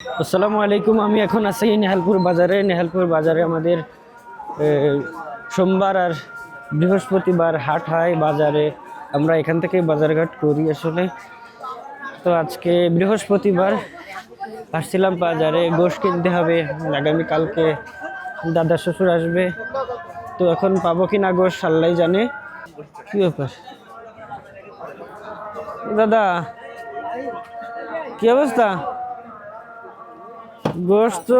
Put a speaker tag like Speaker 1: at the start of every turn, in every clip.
Speaker 1: আসসালামু আলাইকুম, আমি এখন আছি নেহালপুর বাজারে। নেহালপুর বাজারে আমাদের সোমবার আর বৃহস্পতিবার হাট হয় বাজারে। আমরা এখান থেকে বাজারঘাট করি আসলে। তো আজকে বৃহস্পতিবার, আসছিলাম বাজারে, গোশ কিনতে হবে। আগামীকালকে দাদা শ্বশুর আসবে। তো এখন পাবো কি না গোশ আল্লাহ জানে। কি ব্যাপার? দাদা, কি অবস্থা? গোস্ত।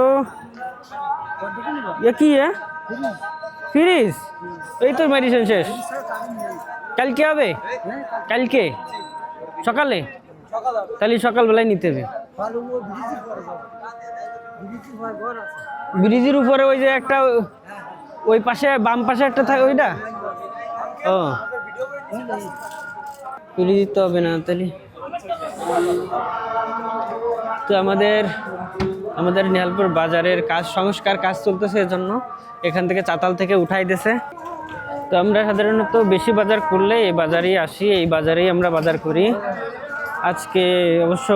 Speaker 1: কি है ফ্রিজ? এই তো মেডিসিন শেষ। কালকে হবে? কালকে? সকালে? তাহলে সকালবেলায় নিতে হবে। ব্রিজের উপরে ওই যে একটা, ওই পাশে, বাম পাশে একটা থাকে ওইটা? ও। তুলে দিতে হবে না তাহলে। তো আমাদের আমাদের নিহালপুর বাজারের কাজ, সংস্কার কাজ চলতেছে এজন্য এখান থেকে চাতাল থেকে উঠাই দিয়েছে তো আমরা সাধারণত বেশি বাজার করলে এই বাজারেই আসি, এই বাজারেই আমরা বাজার করি। আজকে অবশ্য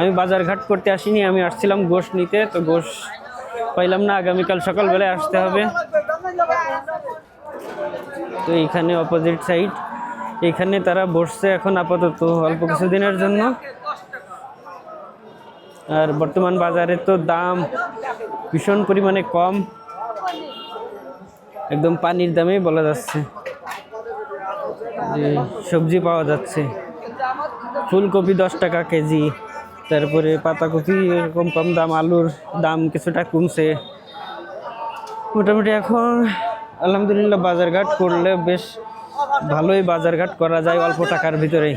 Speaker 1: আমি বাজার ঘাট করতে আসিনি, আমি আসছিলাম গোশ নিতে, তো গোশ পাইলাম না, আগামীকাল সকালবেলায় আসতে হবে। তো এইখানে অপোজিট সাইড এখানে তারা বসছে এখন আপাতত অল্প কিছুদিনের জন্য। আর বর্তমান বাজারে তো দাম ভীষণ পরিমাণে কম। একদম পানির দামেই বলা যাচ্ছে সবজি পাওয়া যাচ্ছে। ফুলকপি দশ টাকা কেজি, তারপরে পাতাকপি এরকম কম দাম, আলুর দাম কিছুটা কমছে। মোটামুটি এখন আলহামদুলিল্লাহ বাজারঘাট করলে বেশ ভালোই বাজারঘাট করা যায় অল্প টাকার ভিতরেই।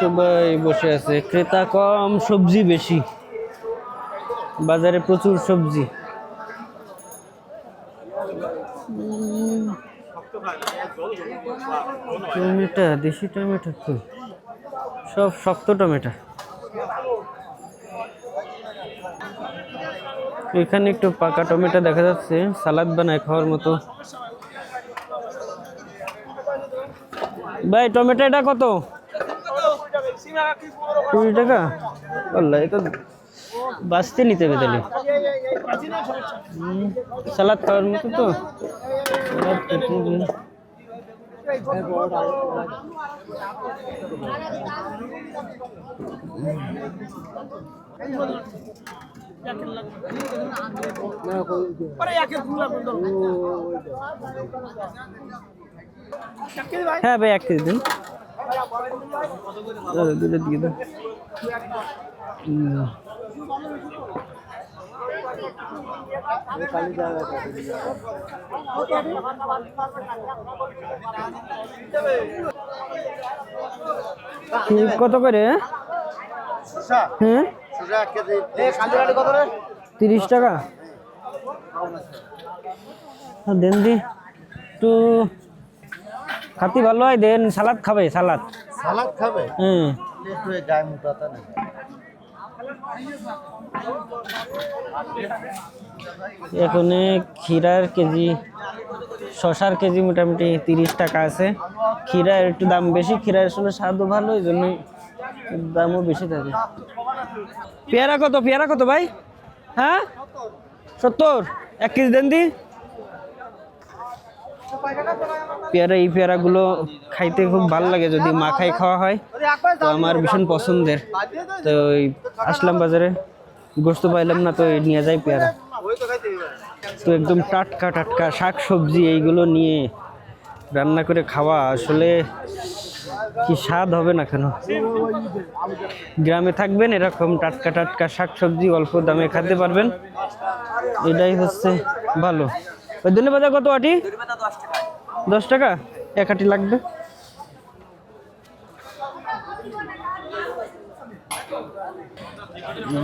Speaker 1: সবাই বসে আছে। ক্রেতা কম, সবজি বেশি। বাজারে প্রচুর সবজি। টমেটো, দেশি টমেটো? সব শক্ত টমেটো। এখানে একটু পাকা টমেটো দেখা যাচ্ছে। সালাদ বানায় খাওয়ার মতো। ভাই, টমেটো এটা কত? কুড়ি টাকা? আল্লাহ তো বাঁচতে নিতে হবে তাহলে। সালাদ খাওয়ার মতো তো। হ্যাঁ ভাই, এক কেজি দিন। কত করে? হ্যাঁ তিরিশ টাকা। হ্যাঁ, দেন দি। একটু খাতি ভালো হয় দেন সালাদ খাবে সালাদ।
Speaker 2: সালাদ খাবে?
Speaker 1: হুম।
Speaker 2: একটু গায়ে নেই।
Speaker 1: এখানে ক্ষীরার কেজি শশার কেজি মোটামুটি তিরিশ টাকা আছে। ক্ষীরার একটু দাম বেশি ক্ষীরার আসলে স্বাদও ভালো এই জন্যই দামও বেশি থাকে। পেয়ারা কত পেয়ারা কত ভাই? হ্যাঁ? সত্তর। এক কেজি দেন দি। পেয়ারা, এই পেয়ারাগুলো খাইতে খুব ভালো লাগে যদি মাখাই খাওয়া হয়। তো আমার ভীষণ পছন্দের। তো আসলাম বাজারে, গোস্ত পাইলাম না, তো নিয়ে যাই পেয়ারা। তো একদম টাটকা টাটকা শাক সবজি এইগুলো নিয়ে রান্না করে খাওয়া, আসলে কি স্বাদ হবে না কেন? গ্রামে থাকবেন, এরকম টাটকা টাটকা শাক সবজি অল্প দামে খেতে পারবেন। এটাই হচ্ছে ভালো। ওই ধন্যবাদ কত আটি? দশ টাকা? এক আটি লাগবে।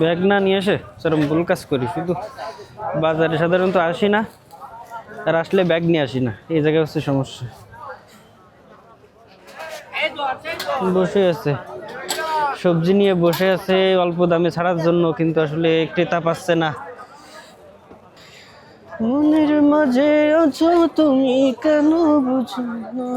Speaker 1: ব্যাগ না নিয়ে এসে সেরকম ভুল কাজ করি শুধু বাজারে সাধারণত আসি না আর আসলে ব্যাগ নিয়ে আসি না এই জায়গায় হচ্ছে সমস্যা। বসে আছে। সবজি নিয়ে বসে আছে অল্প দামে ছাড়ার জন্য কিন্তু আসলে ক্রেতা পাচ্ছে না। মনের মাঝে আছো তুমি কেন বুঝো না?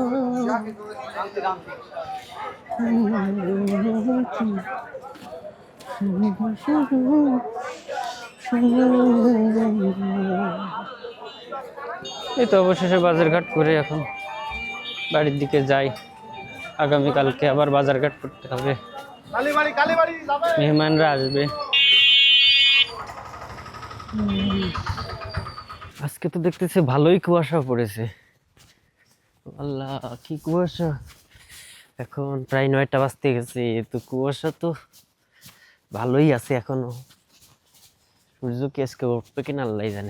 Speaker 1: এই তো অবশেষে বাজারঘাট করে এখন বাড়ির দিকে যাই। আগামীকালকে আবার বাজারঘাট করতে হবে।
Speaker 2: কালীবাড়ি কালীবাড়ি
Speaker 1: মেহমানরা আসবে। আজকে তো দেখতেছে ভালোই কুয়াশা পড়েছে। আল্লাহ, কি কুয়াশা? এখন প্রায় নয়টা বাজতে গেছে, তো কুয়াশা তো ভালোই আছে এখনও। সূর্য কি আজকে উঠবে কিনা আল্লাহ জানে।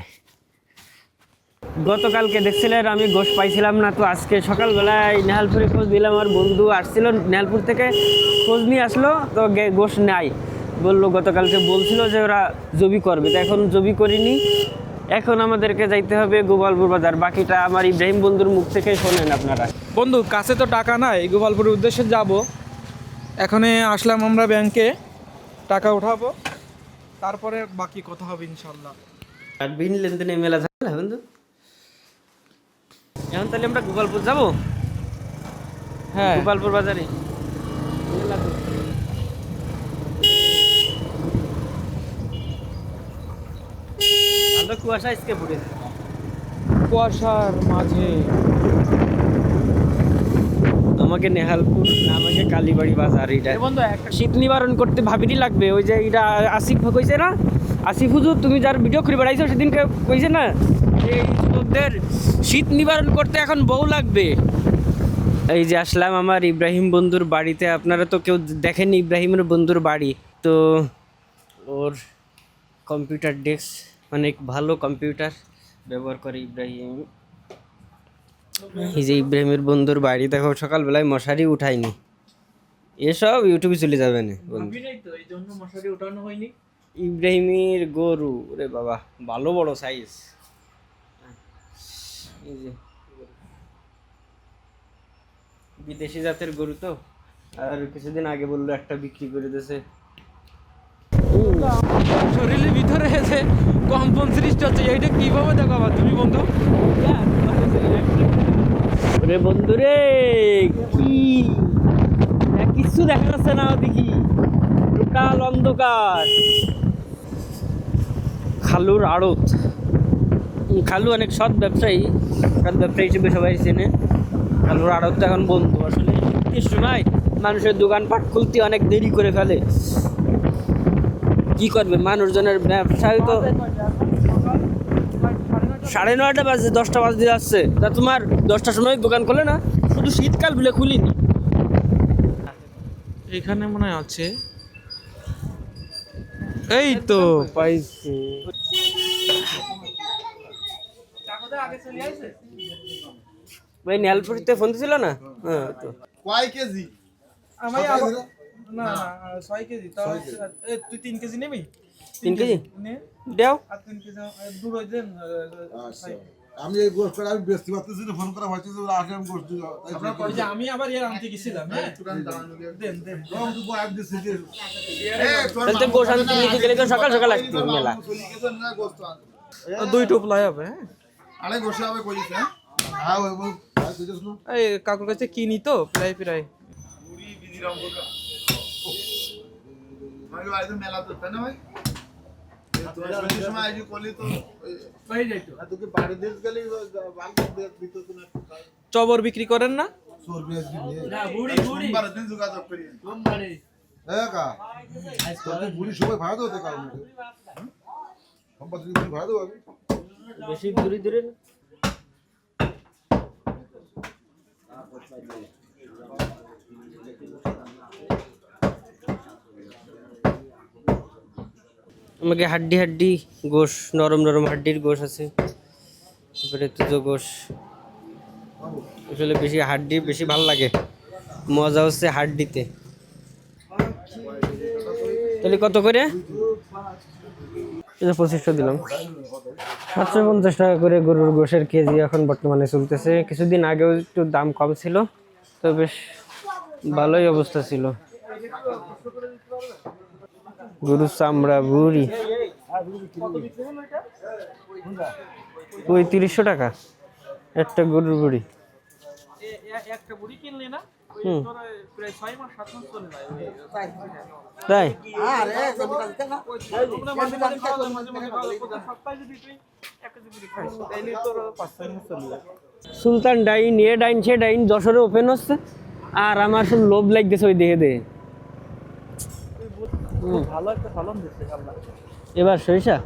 Speaker 1: গতকালকে দেখছিলেন, আমি গোশ পাইছিলাম না, তো আজকে সকালবেলায় নেহালপুরে খোঁজ দিলাম আমার বন্ধু আসছিল নেহালপুর থেকে, খোঁজ নিয়ে আসলো, তো গে- গোশ নাই। বলল গতকালকে বলছিল যে ওরা জবি করবে, তো এখন জবি করিনি। এখন আমাদেরকে যাইতে হবে গোপালপুর বাজার। বাকিটা আমার ইব্রাহিম বন্ধুর মুখ থেকে শোনেন আপনারা।
Speaker 3: বন্ধু কাছে তো টাকা নাই গোপালপুরের উদ্দেশ্যে যাব। এখানে আসলাম আমরা ব্যাংকে টাকা উঠাবো তারপরে বাকি কথা হবে ইনশাল্লাহ।
Speaker 1: আর বিন লেনদেনে মেলা ঝামেলা বন্ধু। এখন তাহলে আমরা গোপালপুর যাব?
Speaker 3: হ্যাঁ।
Speaker 1: গোপালপুর বাজারে। ভালো কুয়াশা আজকে পড়েছে
Speaker 3: কুয়াশার মাঝে।
Speaker 1: আমাকে নেহালপুর আমাকে কালীবাড়ি বাজার এটা
Speaker 3: বন্ধু একটা
Speaker 1: শীত নিবারণ করতে ভাবিনি লাগবে। ওই যে এটা আসিফ কইছে না? আসিফ হুজুর তুমি যার ভিডিও করে বেড়াইছো সেদিনকে কইছে না? এই যুবকদের শীত নিবারণ করতে এখন বউ লাগবে। এই যে আসলাম আমার ইব্রাহিম বন্ধুর বাড়িতে। আপনারা তো কেউ দেখেন ইব্রাহিমের বন্ধুর বাড়ি। তো ওর কম্পিউটার ডেস্ক অনেক ভালো কম্পিউটার ব্যবহার করে ইব্রাহিম। এই যে ইব্রাহিমের বন্ধুর বাড়ি দেখো সকালবেলায় মশারি উঠায়নি। এসব ইউটিউবে চলে যাবে না
Speaker 3: মশারি উঠানো হয়নি।
Speaker 1: ইব্রাহিমের গরু রে বাবা ভালো বড় সাইজ এই যে বিদেশি জাতের গরু তো। আর কিছুদিন আগে বলল একটা বিক্রি করে দিয়েছে।
Speaker 3: শরীরের ভিতরে এসে কম্পন সৃষ্টি হচ্ছে এইটা কীভাবে দেখাবা তুমি বন্ধু?
Speaker 1: রে বন্ধু রে কি? এ, কিচ্ছু দেখা যাচ্ছে না দেখি টোটাল অন্ধকার। খালুর আড়ত। খালু অনেক সৎ ব্যবসায়ী। সৎ ব্যবসায়ী হিসেবে সবাই চেনে। খালুর আড়ত এখন বন্ধু। আসলে শীতের সময় মানুষের দোকানপাট খুলতে অনেক দেরি করে ফেলে। কি করবে? মানুষজনের ব্যবসায় তো সাড়ে নয়টা বাজে দশটা বাজতে আসছে তা তোমার দশটার সময় দোকান খোলে না? শুধু শীতকাল বলে খুলিনি।
Speaker 3: এখানে মনে হয় আছে। এই তো। পাইছি।
Speaker 1: ভাই নেহালপুরিতে ফোন দিছিল না? হ্যাঁ তো।
Speaker 2: কয় কেজি?
Speaker 3: আমি আবার না কেজি তাও এ, তুই তিন কেজি নেবি?
Speaker 1: তিন কেজি?
Speaker 3: নে।
Speaker 1: দেও।
Speaker 3: আর তিন কেজি আহ, দূর হয়ে দেন
Speaker 2: আচ্ছা। আমি এই গোষ্ঠ আমি বেচতে পারতেছি না ফোন করা হয়েছে ওরা আসে আমি গোষ্ঠ
Speaker 3: আমি আবার এর আনতে গেছিলাম হ্যাঁ? দেন দেন।
Speaker 1: তাহলে তো গোশ আনতে নিতে গেলে তো সকাল সকাল আসতে মেলা।
Speaker 3: দুই টোপলাই হবে হ্যাঁ?
Speaker 2: আরে গোষ্ঠ হবে কইছে হ্যাঁ? হ্যাঁ
Speaker 3: এই কাকুর কাছে কিনি তো প্রায় প্রায়।
Speaker 2: পুরি বিজিরাম বলকা আমি বাড়িতে মেলা তো তাই না ভাই? না
Speaker 3: চবর বিক্রি করেন না? বুড়ি
Speaker 2: হ্যাঁ সময় ভাড়া দেবো কারণ সম্পদ ভাড়া দেবো আমি
Speaker 1: বেশি দূরে দূরে না। আমাকে হাড্ডি হাড্ডি গোশ, নরম নরম হাড্ডির গোশ আছে। তারপরে তুজো গোশ। আসলে বেশি হাড্ডি, বেশি ভালো লাগে। মজা হচ্ছে হাড্ডিতে। তাহলে কত করে? পঁচিশশো দিলাম। সাতশো পঞ্চাশ টাকা করে গরুর গোশের কেজি এখন বর্তমানে চলতেছে। কিছুদিন আগেও একটু দাম কম ছিল, তো বেশ ভালোই অবস্থা ছিল। গরুর চামড়া বুড়ি। পঁয়ত্রিশশো টাকা। একটা গরুর বুড়ি। তাই। সুলতান ডাইন, এ ডাইন, সে ডাইন, যশোরে ওপেন হচ্ছে। আর আমার শুধু লোভ লাগতেছে ওই দেখে হুম।
Speaker 3: ভালো একটা ফলন দিচ্ছে আল্লাহ।
Speaker 1: এবার সরিষা?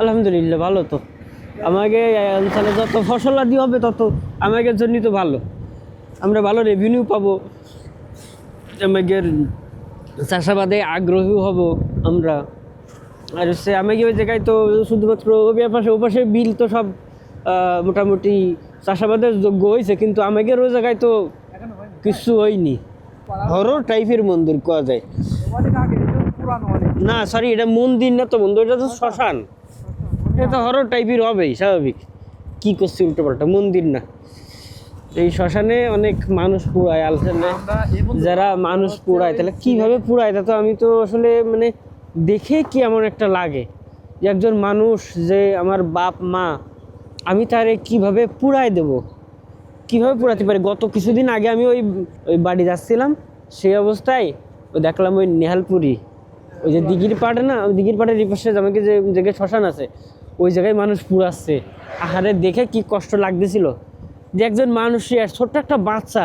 Speaker 1: আলহামদুলিল্লাহ ভালো তো। আমাকে অঞ্চলে যত ফসল আদি হবে তত আমাদের জন্য তো ভালো। আমরা ভালো রেভিনিউ পাবো। আমাদের চাষাবাদে আগ্রহী হব আমরা। আর হচ্ছে আমাকে ওই জায়গায় তো শুধুমাত্র ওপাশে পাশে ও পাশে বিল তো সব মোটামুটি চাষাবাদের যোগ্য হয়েছে কিন্তু আমাদের ওই জায়গায় তো কিছু হয়নি। হরর টাইপের মন্দির কোয়া যায়। না সরি এটা মন্দির না তো বন্ধু এটা তো শ্মশান। এটা তো হরর টাইপের হবেই স্বাভাবিক। কি করছি উল্টো পাল্টা মন্দির না। এই শ্মশানে অনেক মানুষ পুড়ায় আলসানে যারা মানুষ পুড়ায় তাহলে কীভাবে পুড়ায়? তা তো আমি তো আসলে মানে দেখে কি এমন একটা লাগে যে একজন মানুষ যে আমার বাপ মা আমি তারে কীভাবে পুড়ায় দেব? কীভাবে পুড়াতে পারি? গত কিছুদিন আগে আমি ওই ওই বাড়ি যাচ্ছিলাম, সেই অবস্থায় ওই দেখলাম ওই নেহালপুরি। ওই যে দিঘির পাড়ে না, ওই দিঘির পাড়ের পাশে আমাকে যে জায়গায় শ্মশান আছে, ওই জায়গায় মানুষ পুড়াচ্ছে। আহারে দেখে কি কষ্ট লাগতেছিল। যে একজন মানুষ আর ছোট্ট একটা বাচ্চা,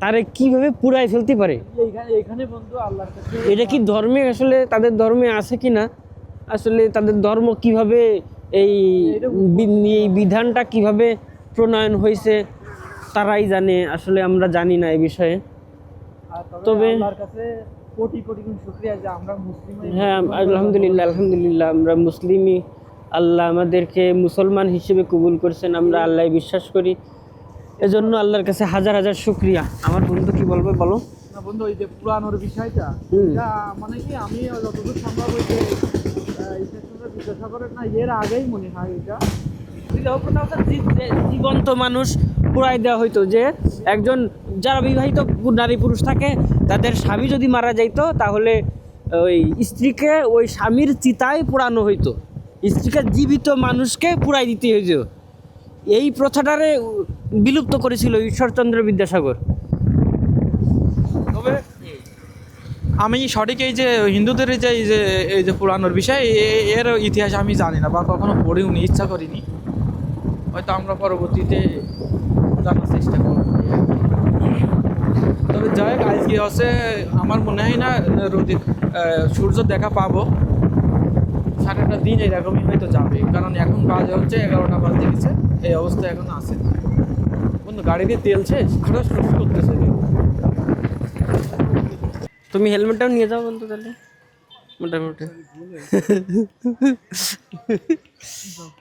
Speaker 1: তারে কীভাবে পুড়ায় ফেলতে পারে? এটা কি ধর্মে আসলে, তাদের ধর্মে আছে কি না? আসলে তাদের ধর্ম কীভাবে এই বিধানটা কীভাবে প্রণয়ন হয়েছে? তারাই জানে আসলে আমরা জানি না এই বিষয়ে।
Speaker 3: তবে কোটি কোটি যে আমরা মুসলিম হ্যাঁ
Speaker 1: আলহামদুলিল্লাহ আলহামদুলিল্লাহ আমরা মুসলিমই। আল্লাহ আমাদেরকে মুসলমান হিসেবে কবুল করছেন আমরা আল্লাহ বিশ্বাস করি। এজন্য আল্লাহর কাছে হাজার হাজার শুক্রিয়া। আমার বন্ধু কি বলবে বলো?
Speaker 3: না বন্ধু ওই যে পুরানোর বিষয়টা। মানে কি আমি যতদূর সম্ভব ওই যে বিদ্যাসাগরের না এর আগেই মনে হয় এটা।
Speaker 1: জীবন্ত মানুষ পুরাই দেওয়া হইতো যে একজন যারা বিবাহিত নারী পুরুষ থাকে, তাদের স্বামী যদি মারা যাইতো, তাহলে ওই স্ত্রীকে ওই স্বামীর চিতায় পোড়ানো হইতো। স্ত্রীকে জীবিত মানুষকে পুরাই দিতে হইতো। এই প্রথাটারে বিলুপ্ত করেছিল ঈশ্বরচন্দ্র বিদ্যাসাগর।
Speaker 3: তবে আমি সঠিক এই যে হিন্দুদের যে এই যে এই যে পুরানোর বিষয় এর ইতিহাস আমি জানি না বা কখনো পড়িওনি ইচ্ছা করিনি। হয়তো আমরা পরবর্তীতে জানার চেষ্টা করব। তবে যাই হোক আজকে হচ্ছে আমার মনে হয় না রোদে সূর্য দেখা পাবো। সারাটা দিন এরকমই হয়তো যাবে কারণ এখন বাজে হচ্ছে এগারোটা বাজে গেছে এই অবস্থা এখন আছে। বন্ধু গাড়ি দিয়ে তেল শেষ খরচ করতেছে
Speaker 1: তুমি হেলমেটটাও নিয়ে যাও বলতো তাহলে। মোটামুটি।